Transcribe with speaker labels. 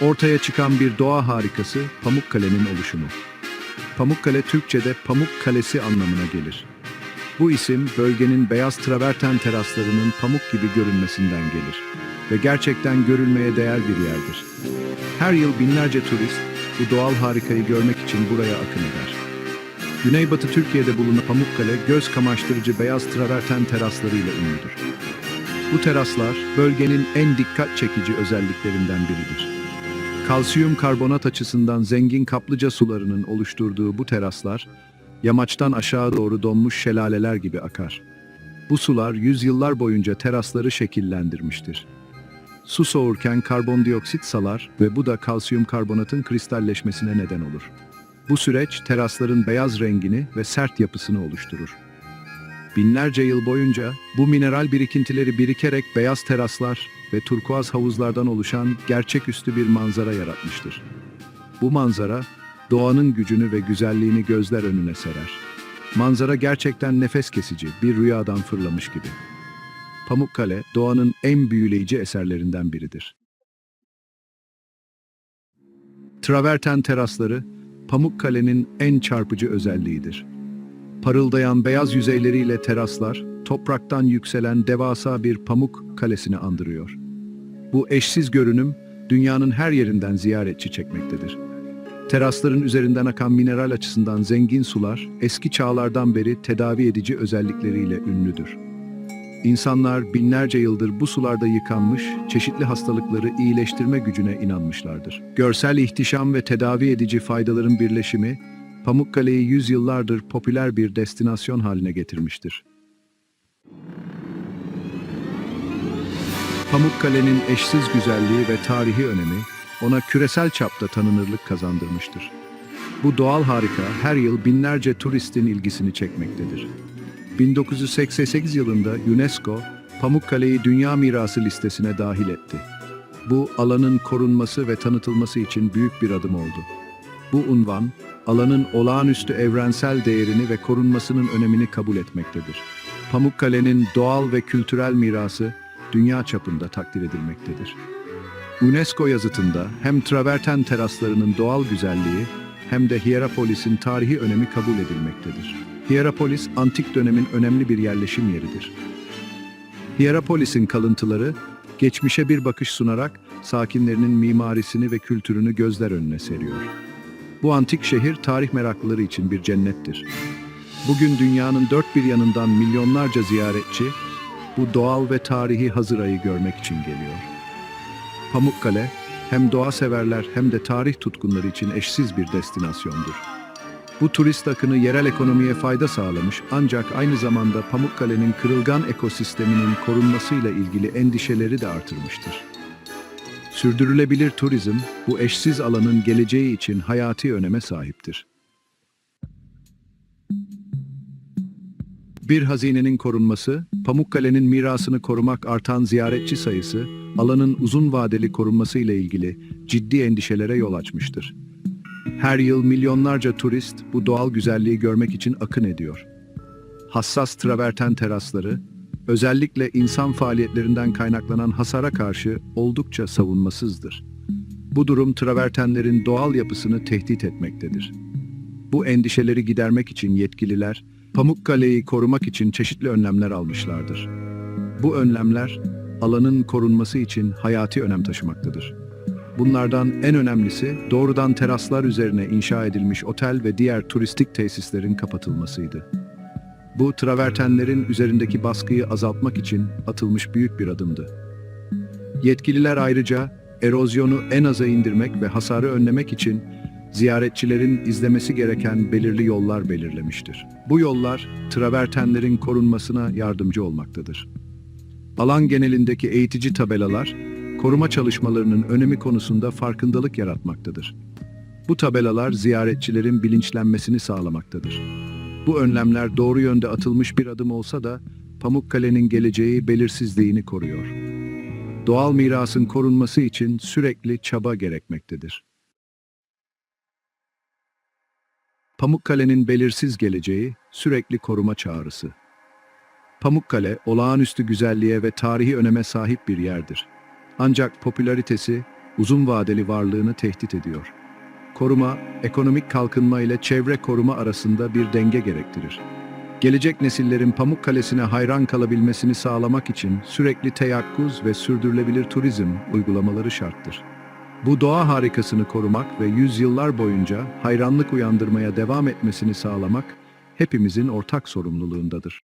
Speaker 1: Ortaya çıkan bir doğa harikası Pamukkale'nin oluşumu. Pamukkale Türkçe'de Pamuk Kalesi anlamına gelir. Bu isim bölgenin beyaz traverten teraslarının pamuk gibi görünmesinden gelir ve gerçekten görülmeye değer bir yerdir. Her yıl binlerce turist bu doğal harikayı görmek için buraya akın eder. Güneybatı Türkiye'de bulunan Pamukkale göz kamaştırıcı beyaz traverten teraslarıyla ünlüdür. Bu teraslar bölgenin en dikkat çekici özelliklerinden biridir. Kalsiyum karbonat açısından zengin kaplıca sularının oluşturduğu bu teraslar, yamaçtan aşağı doğru donmuş şelaleler gibi akar. Bu sular yüzyıllar boyunca terasları şekillendirmiştir. Su soğurken karbondioksit salar ve bu da kalsiyum karbonatın kristalleşmesine neden olur. Bu süreç terasların beyaz rengini ve sert yapısını oluşturur. Binlerce yıl boyunca bu mineral birikintileri birikerek beyaz teraslar ve turkuaz havuzlardan oluşan gerçeküstü bir manzara yaratmıştır. Bu manzara doğanın gücünü ve güzelliğini gözler önüne serer. Manzara gerçekten nefes kesici, bir rüyadan fırlamış gibi. Pamukkale, doğanın en büyüleyici eserlerinden biridir. Traverten terasları, Pamukkale'nin en çarpıcı özelliğidir. Parıldayan beyaz yüzeyleriyle teraslar, topraktan yükselen devasa bir pamuk kalesini andırıyor. Bu eşsiz görünüm, dünyanın her yerinden ziyaretçi çekmektedir. Terasların üzerinden akan mineral açısından zengin sular, eski çağlardan beri tedavi edici özellikleriyle ünlüdür. İnsanlar binlerce yıldır bu sularda yıkanmış, çeşitli hastalıkları iyileştirme gücüne inanmışlardır. Görsel ihtişam ve tedavi edici faydaların birleşimi, Pamukkale'yi yüzyıllardır popüler bir destinasyon haline getirmiştir. Pamukkale'nin eşsiz güzelliği ve tarihi önemi ona küresel çapta tanınırlık kazandırmıştır. Bu doğal harika her yıl binlerce turistin ilgisini çekmektedir. 1988 yılında UNESCO, Pamukkale'yi Dünya Mirası listesine dahil etti. Bu alanın korunması ve tanıtılması için büyük bir adım oldu. Bu unvan, alanın olağanüstü evrensel değerini ve korunmasının önemini kabul etmektedir. Pamukkale'nin doğal ve kültürel mirası dünya çapında takdir edilmektedir. UNESCO yazıtında hem traverten teraslarının doğal güzelliği hem de Hierapolis'in tarihi önemi kabul edilmektedir. Hierapolis, antik dönemin önemli bir yerleşim yeridir. Hierapolis'in kalıntıları, geçmişe bir bakış sunarak sakinlerinin mimarisini ve kültürünü gözler önüne seriyor. Bu antik şehir tarih meraklıları için bir cennettir. Bugün dünyanın dört bir yanından milyonlarca ziyaretçi bu doğal ve tarihi Hazıray'ı görmek için geliyor. Pamukkale hem doğa severler hem de tarih tutkunları için eşsiz bir destinasyondur. Bu turist akını yerel ekonomiye fayda sağlamış ancak aynı zamanda Pamukkale'nin kırılgan ekosisteminin korunmasıyla ilgili endişeleri de artırmıştır. Sürdürülebilir turizm bu eşsiz alanın geleceği için hayati öneme sahiptir. Bir hazinenin korunması, Pamukkale'nin mirasını korumak artan ziyaretçi sayısı, alanın uzun vadeli korunması ile ilgili ciddi endişelere yol açmıştır. Her yıl milyonlarca turist bu doğal güzelliği görmek için akın ediyor. Hassas traverten terasları, özellikle insan faaliyetlerinden kaynaklanan hasara karşı oldukça savunmasızdır. Bu durum travertenlerin doğal yapısını tehdit etmektedir. Bu endişeleri gidermek için yetkililer, Pamukkale'yi korumak için çeşitli önlemler almışlardır. Bu önlemler, alanın korunması için hayati önem taşımaktadır. Bunlardan en önemlisi doğrudan teraslar üzerine inşa edilmiş otel ve diğer turistik tesislerin kapatılmasıydı. Bu travertenlerin üzerindeki baskıyı azaltmak için atılmış büyük bir adımdı. Yetkililer ayrıca erozyonu en aza indirmek ve hasarı önlemek için ziyaretçilerin izlemesi gereken belirli yollar belirlemiştir. Bu yollar travertenlerin korunmasına yardımcı olmaktadır. Alan genelindeki eğitici tabelalar, koruma çalışmalarının önemi konusunda farkındalık yaratmaktadır. Bu tabelalar ziyaretçilerin bilinçlenmesini sağlamaktadır. Bu önlemler doğru yönde atılmış bir adım olsa da Pamukkale'nin geleceği belirsizliğini koruyor. Doğal mirasın korunması için sürekli çaba gerekmektedir. Pamukkale'nin belirsiz geleceği sürekli koruma çağrısı. Pamukkale, olağanüstü güzelliğe ve tarihi öneme sahip bir yerdir. Ancak popülaritesi uzun vadeli varlığını tehdit ediyor. Koruma, ekonomik kalkınma ile çevre koruma arasında bir denge gerektirir. Gelecek nesillerin Pamukkale'sine hayran kalabilmesini sağlamak için sürekli teyakkuz ve sürdürülebilir turizm uygulamaları şarttır. Bu doğa harikasını korumak ve yüzyıllar boyunca hayranlık uyandırmaya devam etmesini sağlamak hepimizin ortak sorumluluğundadır.